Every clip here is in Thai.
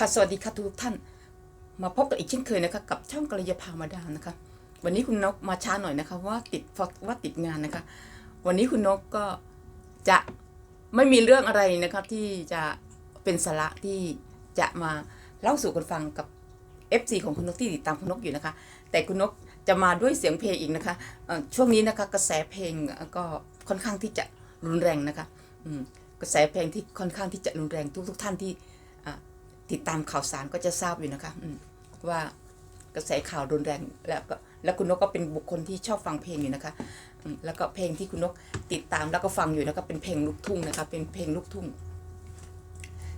ค่ะสวัสดีค่ะทุกท่าน มาพบกันอีกเช่นเคยนะคะกับช่องกระยาพามาดามนะคะ วันนี้คุณนกมาช้าหน่อยนะคะว่าติดว่าติดงานนะคะ วันนี้คุณนกก็จะไม่มีเรื่องอะไรนะคะที่จะเป็นสาระที่จะมาเล่าสู่กันฟังกับ FC ของคุณนกที่ติดตามคุณนกอยู่นะคะ แต่คุณนกจะมาด้วยเสียงเพลงอีกนะคะช่วงนี้นะคะกระแสเพลงก็ค่อนข้างที่จะรุนแรงนะคะกระแสเพลงที่ค่อนข้างที่จะรุนแรงทุกทุกท่านที่ ติดตามข่าวสารก็จะทราบอยู่นะคะว่ากระแสข่าวรุนแรงแล้วก็แล้วคุณนกก็เป็นบุคคลที่ชอบฟังเพลงอยู่นะคะ แล้วก็เพลงที่คุณนกติดตามแล้วก็ฟังอยู่นะคะเป็นเพลงลูกทุ่งนะคะเป็นเพลงลูกทุ่ง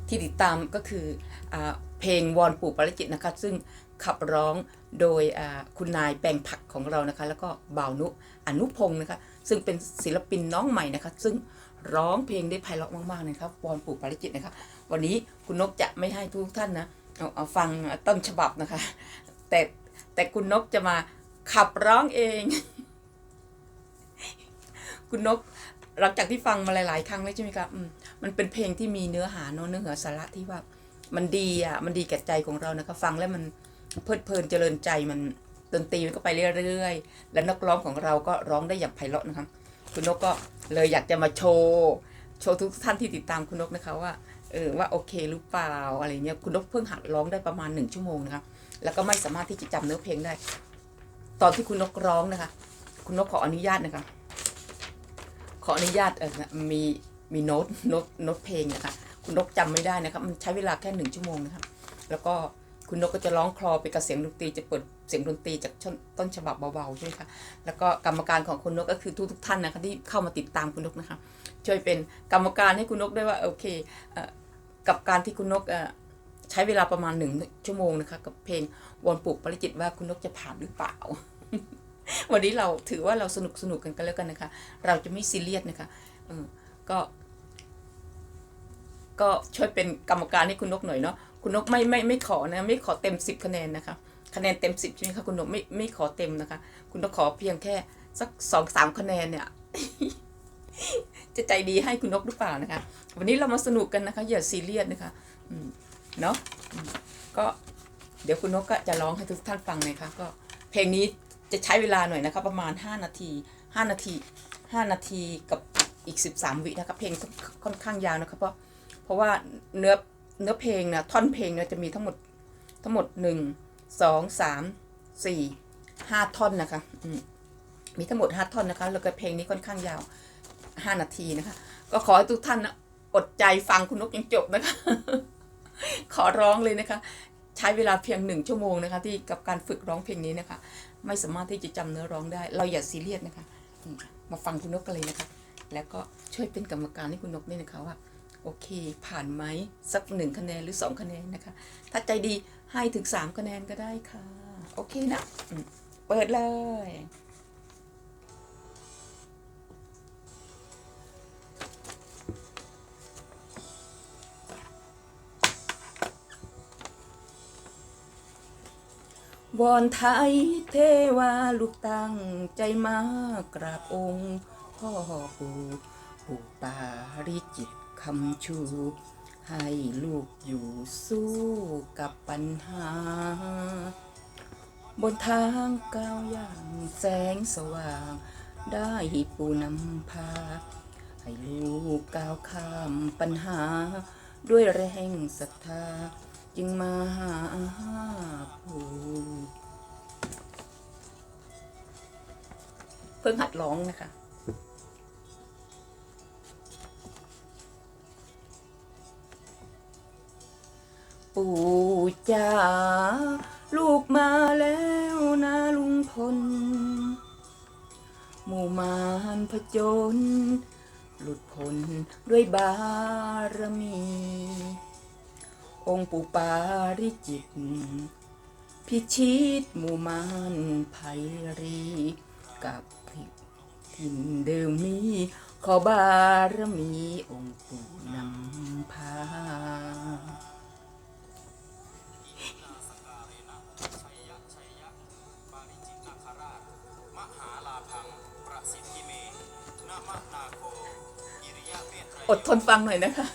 ที่ติดตามก็คืออเพลงวอนปู่ปริจิตนะคะซึ่งขับร้องโดยคุณนายแปลงผักของเรานะคะ แล้วก็บ่าวนุอนุพงศ์นะคะซึ่งเป็นศิลปินน้องใหม่นะคะ ซึ่งร้องเพลงได้ไพเราะมากๆเลยครับวอนปู่ปริจิตนะคะ วันนี้คุณนกจะไม่ให้ทุกท่านนะเอาเอาฟังต้นฉบับนะคะ แต่แต่คุณนกจะมาขับร้องเอง คุณนกหลังจากที่ฟังมาหลาย ๆ ครั้งแล้วใช่ไหมครับมันเป็นเพลงที่มีเนื้อหาเนอะเนื้อหาสาระที่ว่ามันดีอะ มันดีแก่ใจของเรานะคะ ฟังแล้วมันเพลิดเพลินเจริญใจมันดนตรีมันก็ไปเรื่อยๆ และนักร้องของเราก็ร้องได้อย่างไพเราะนะคะคุณนกก็เลยอยากจะมาโชว์ โชว์ทุกท่านที่ติดตามคุณนกนะคะว่า เออว่าโอเคหรือเปล่าอะไรเงี้ยคุณนกเพิ่งหัดร้องได้ประมาณหนึ่งชั่วโมงนะคะแล้วก็ไม่สามารถที่จะจำเนื้อเพลงได้ ตอนที่คุณนกร้องนะคะ คุณนกขออนุญาตนะคะ ขออนุญาตเออมีมีโน้ตโน้ตโน้ตเพลงนะคะ คุณนกจำไม่ได้นะครับมันใช้เวลาแค่หนึ่งชั่วโมงนะครับแล้วก็ คุณนกก็จะร้องคลอไปกับเสียงดนตรีจะเปิดเสียงดนตรีจากช่นต้นฉบับเบาๆใช่ไหมคะแล้วก็กรรมการของคุณนกก็คือทุกๆท่านนะคะที่เข้ามาติดตามคุณนกนะคะ ช่วยเป็นกรรมการให้คุณนกด้วยว่าโอเคเออกับการที่คุณนกใช้เวลาประมาณหนึ่งชั่วโมงนะคะกับเพลงวอนปลูกปริจิตว่าคุณนกจะผ่านหรือเปล่า วันนี้เราถือว่าเราสนุกสนุกกันกันแล้วกันนะคะ เราจะไม่ซีเรียสนะคะอก็ ก็ช่วยเป็นกรรมการให้คุณนกหน่อยเนาะ คุณนกไม่ไม่ไม่ขอนะไม่ขอเต็มสิบคะแนนนะคะคะแนนเต็มสิบใช่ไหมคะคุณนกไม่ไม่ขอเต็มนะคะ คุณนกขอเพียงแค่สักสองสามคะแนนเนี่ยจะใจดีให้คุณนกหรือเปล่านะคะ วันนี้เรามาสนุกกันนะคะ อย่าซีเรียสนะคะอืเนาะก็เดี๋ยวคุณนกก็จะร้องให้ทุกท่านฟังนะคะก็เพลงนี้จะใช้เวลาหน่อยนะคะ ประมาณ 5 นาที 5 นาที 5 นาทีกับอีก 13 วินะคะเพลงค่อนข้างยาวนะคะเพราะเพราะว่าเนื้อ เนื้อเพลงนะท่อนเพลงเนี่ยจะมีทั้งหมดทั้งหมด1 2 3 4 5ท่อนนะคะมีทั้งหมด5ท่อนนะคะแล้วก็เพลงนี้ค่อนข้างยาว5นาทีนะคะ ก็ขอให้ทุกท่านนะอดใจฟังคุณนกยังจบนะคะ ขอร้องเลยนะคะ ใช้เวลาเพียงหนึ่งชั่วโมงนะคะ ที่กับการฝึกร้องเพลงนี้นะคะ ไม่สามารถที่จะจำเนื้อร้องได้ เราอย่าซีเรียสนะคะมมาฟังคุณนกกันเลยนะคะ แล้วก็ช่วยเป็นกรรมการให้คุณนกด้วยนะคะว่า โอเค ผ่านไหมสักหนึ่งคะแนนหรือสองคะแนนนะคะ ถ้าใจดีให้ถึงสามคะแนนก็ได้ค่ะ โอเคนะ เปิดเลย วอนไทยเทวาลูกตั้งใจมากราบองค์ พ่อปู่ปู่ปาริจิต คำชู ให้ลูกอยู่สู้กับปัญหา บนทางก้าวอย่างแสงสว่าง ได้ปูนำพา ให้ลูกก้าวข้ามปัญหา ด้วยแรงศรัทธา จึงมาหาปู่เพิ่งหัดร้องนะคะ ปู่จ๋าลูกมาแล้วนะลุงพล หมู่มารผจญหลุดพ้นด้วยบารมี องค์ปู่ปาริจิต พิชิตหมู่มารภัยรีกับถิ่นเดิมนี้ ขอบารมีองค์ปู่นำพา อดทนฟังหน่อยนะคะ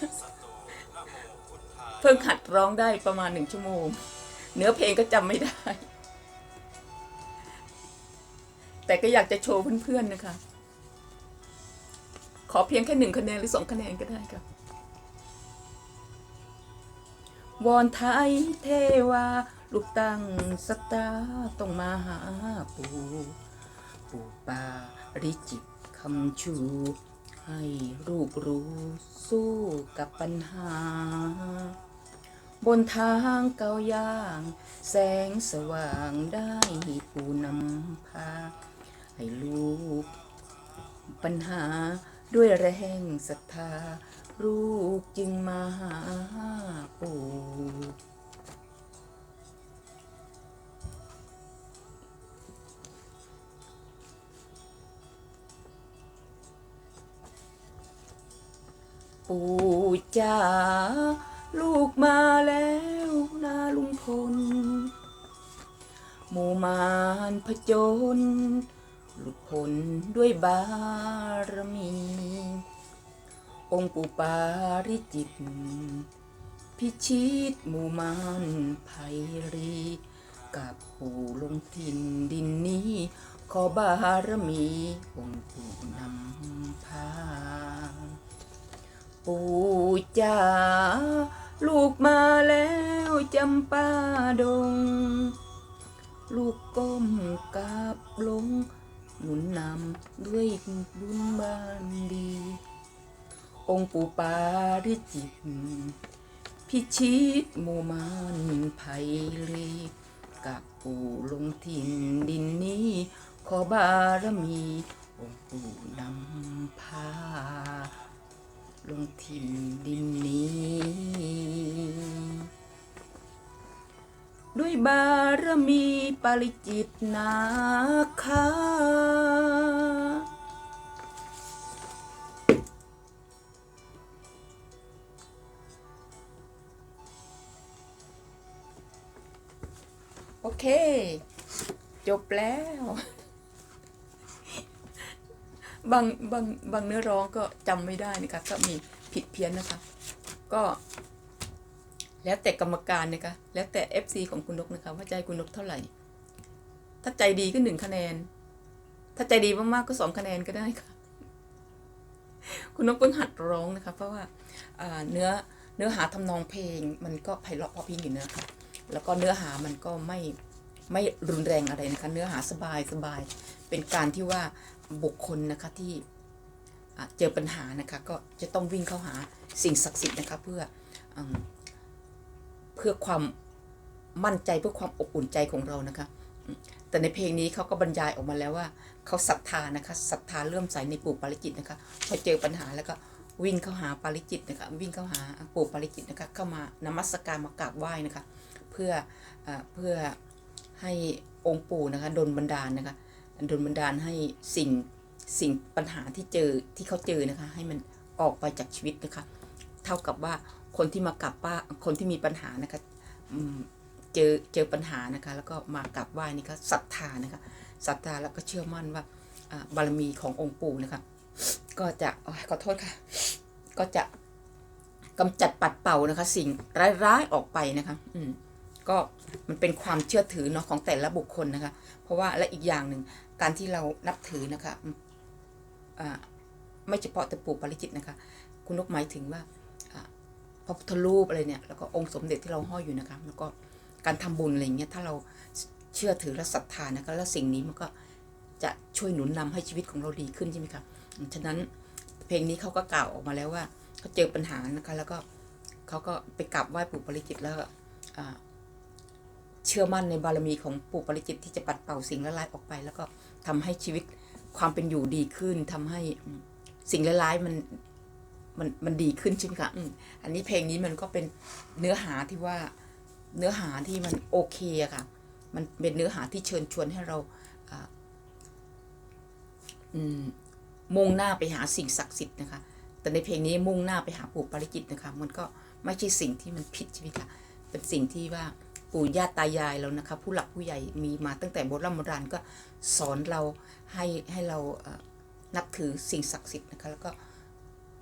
เพิ่งหัดร้องได้ประมาณหนึ่งชั่วโมง เนื้อเพลงก็จำไม่ได้ แต่ก็อยากจะโชว์เพื่อนๆนะคะ ขอเพียงแค่หนึ่งคะแนนหรือสองคะแนนก็ได้ค่ะวอนไทยเทวา ลูกตั้งสตาต้องมาหาปู่ ปู่ปาริจิตคำชู ให้ลูกรู้สู้กับปัญหา บนทางเก่าย่าง แสงสว่างได้ผู้นำพา ให้ลูก ปัญหาด้วยแรงศรัทธา ลูกจึงมาหาปู่ ปู่จ๋าลูกมาแล้วนาลุงพล หมู่มารผจญหลุดพ้นด้วยบารมี องค์ปู่ปาริจิต พิชิตหมู่มารภัยรี กับปู่ลงถิ่นดินนี้ ขอบารมี องค์ปู่นำพา ปู่จ๋าลูกมาแล้วจำปาดง ลูกก้มกราบลง หนุนนำด้วยบุญบานดี องค์ปู่ปาริจิต พิชิตหมู่มานภัยรีกับปู่ลงถิ่นดินนี้ ขอบารมี องค์ปู่นำพา ลงถิ่นดินนี้ ด้วยบารมีปริจิตนาคาโอเค จบแล้ว บางบางบางเนื้อร้องก็จำไม่ได้นะคะก็มีผิดเพี้ยนนะคะ ก็ แล้วแต่กรรมการนะคะแล้วแต่ FC ของคุณนกนะคะ ว่าใจคุณนกเท่าไหร่ ถ้าใจดีก็หนึ่งคะแนน ถ้าใจดีมากๆก็สองคะแนนก็ได้ค่ะ คุณนกเพิ่งหัดร้องนะคะ เพราะว่าเนื้อเนื้อหาทำนองเพลง มันก็ไพเราะพอพิงอยู่นะคะ แล้วก็เนื้อหามันก็ไม่ไม่รุนแรงอะไรนะคะ เนื้อหาสบายสบายเป็นการที่ว่าบุคคลนะคะที่เจอปัญหานะคะก็จะต้องวิ่งเข้าหาสิ่งศักดิ์สิทธิ์นะคะเพื่ออเพื่อความมั่นใจเพื่อความอบอุ่นใจของเรานะคะ แต่ในเพลงนี้เขาก็บรรยายออกมาแล้วว่าเขาศรัทธานะคะศรัทธาเลื่อมใสในปู่ปาริจิตนะคะพอเจอปัญหาแล้วก็วิ่งเข้าหาปาริจิตนะคะวิ่งเข้าหาปู่ปาริจิตนะคะเข้ามานมัสการมากราบไหว้นะคะเพื่อเออเพื่อให้องค์ปู่นะคะดลบันดาลนะคะ ดลบันดาลให้สิ่งสิ่งปัญหาที่เจอที่เขาเจอนะคะ ให้มันออกไปจากชีวิตนะคะ เท่ากับว่าคนที่มากราบว่าคนที่มีปัญหานะคะเจอเจอปัญหานะคะ แล้วก็มากราบไหว้นี่ก็ศรัทธานะคะศรัทธาแล้วก็เชื่อมั่นว่าบารมีขององค์ปู่นะคะ ก็จะอขอโทษค่ะ ก็จะกำจัดปัดเป่านะคะ สิ่งร้ายๆออกไปนะคะ อืมก็มันเป็นความเชื่อถือเนาะของแต่ละบุคคลนะคะ เพราะว่าและอีกอย่างหนึ่ง การที่เรานับถือนะคะไม่เฉพาะแต่ปู่ปาริจิตนะคะ คุณนกหมายถึงว่าพระพุทธรูปอะไรเนี่ยแล้วก็องค์สมเด็จที่เราห้อยอยู่นะคะ แล้วก็การทำบุญอะไรเงี้ยถ้าเราเชื่อถือและศรัทธานะคะแล้วสิ่งนี้มันก็จะช่วยหนุนนำให้ชีวิตของเราดีขึ้นใช่ไหมคะฉะนั้นเพลงนี้เขาก็กล่าวออกมาแล้วว่าเขาเจอปัญหานะคะ แล้วก็เขาก็ไปกราบไหว้ปู่ปาริจิตแล้วอ่า ชื่อมั่นในบารมีของปู่ปริจิตที่จะปัดเป่าสิ่งร้ายออกไป แล้วก็ทำให้ชีวิตความเป็นอยู่ดีขึ้นทำให้สิ่งร้ายมันมันมันดีขึ้นใช่ไหมคะอันนี้เพลงนี้มันก็เป็นเนื้อหาที่ว่าเนื้อหาที่มันโอเคอะค่ะ มันเป็นเนื้อหาที่เชิญชวนให้เราอมมุ่งหน้าไปหาสิ่งศักดิ์สิทธิ์นะคะ แต่ในเพลงนี้มุ่งหน้าไปหาปู่ปาริจิตนะคะ มันก็ไม่ใช่สิ่งที่มันผิดใช่ไหมคะ เป็นสิ่งที่ว่า ปู่ย่าตายายเรานะคะ ผู้หลักผู้ใหญ่มีมาตั้งแต่โบราณโบราณก็สอนเราให้ให้เรานับถือสิ่งศักดิ์สิทธิ์นะคะแล้วก็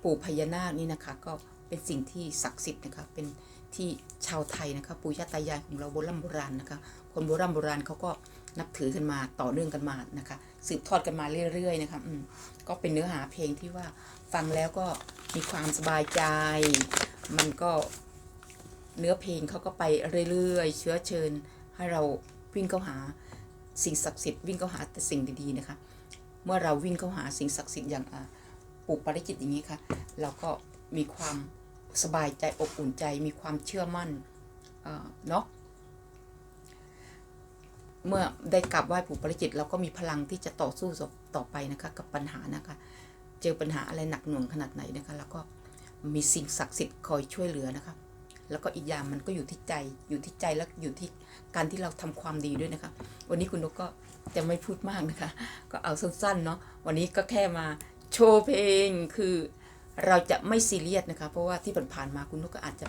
ปู่พญานาคนี่นะคะ ก็เป็นสิ่งที่ศักดิ์สิทธิ์นะคะเป็นที่ชาวไทยนะคะปู่ย่าตายายของเราโบราณโบราณนะคะ คนโบราณโบราณเขาก็นับถือกันมาต่อเนื่องกันมานะคะ สืบทอดกันมาเรื่อยๆนะคะอืมก็เป็นเนื้อหาเพลงที่ว่าฟังแล้วก็มีความสบายใจ มันก็ เนื้อเพลงเขาก็ไปเรื่อยๆ เชื้อเชิญ ให้เราวิ่งเข้าหาสิ่งศักดิ์สิทธิ์วิ่งเข้าหาแต่สิ่งดีๆนะคะ เมื่อเราวิ่งเข้าหาสิ่งศักดิ์สิทธิ์อย่างปู่ปาริจิตอย่างนี้ค่ะ เราก็มีความสบายใจอบอุ่นใจมีความเชื่อมั่นเนาะเมื่อได้กราบไหว้ปู่ปาริจิตเราก็มีพลังที่จะต่อสู้ต่อไปนะคะ กับปัญหานะคะ เจอปัญหาอะไรหนักหน่วงขนาดไหนนะคะ แล้วก็มีสิ่งศักดิ์สิทธิ์คอยช่วยเหลือนะคะ แล้วก็อีกอย่างมันก็อยู่ที่ใจอยู่ที่ใจแล้วอยู่ที่การที่เราทำความดีด้วยนะคะ วันนี้คุณนกก็จะไม่พูดมากนะคะ ก็เอาสั้นๆเนาะวันนี้ก็แค่มาโชว์เพลงคือเราจะไม่ซีเรียสนะคะ เพราะว่าที่ผ่านๆมาคุณนกก็อาจจะ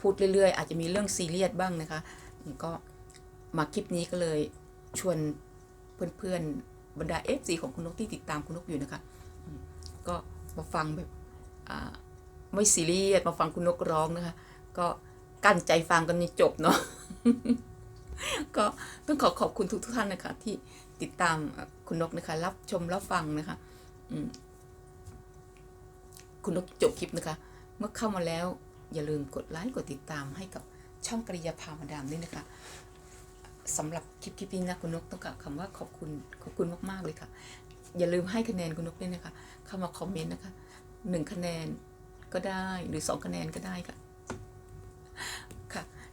พูดเรื่อยๆ อาจจะมีเรื่องซีเรียสบ้างนะคะก็มาคลิปนี้ก็เลยชวนเพื่อนๆบรรดา FC ของคุณนกที่ติดตามคุณนกอยู่นะคะก็มาฟังแบบไม่ซีเรียสมาฟังคุณนกร้องนะคะ ก็กั้นใจฟังกันจนจบเนาะก็ต้องขอขอบคุณทุกทุกท่านนะคะ ที่ติดตามคุณนกนะคะ รับชมรับฟังนะคะคุณนกจบคลิปนะคะ เมื่อเข้ามาแล้วอย่าลืมกดไลค์กดติดตามให้กับช่องกริยาพามาดามด้วยนะคะสำหรับคลิปคลิปนี้นะคุณนกต้องกล่าวคำว่าขอบคุณขอบคุณมากๆเลยค่ะ อย่าลืมให้คะแนนคุณนกด้วยนะคะ เข้ามาคอมเมนต์นะคะหนึ่งคะแนนก็ได้หรือสองคะแนนก็ได้ค่ะ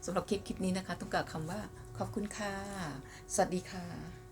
สำหรับคลิปคลิปนี้นะคะ ต้องกล่าวคำว่าขอบคุณค่ะ สวัสดีค่ะ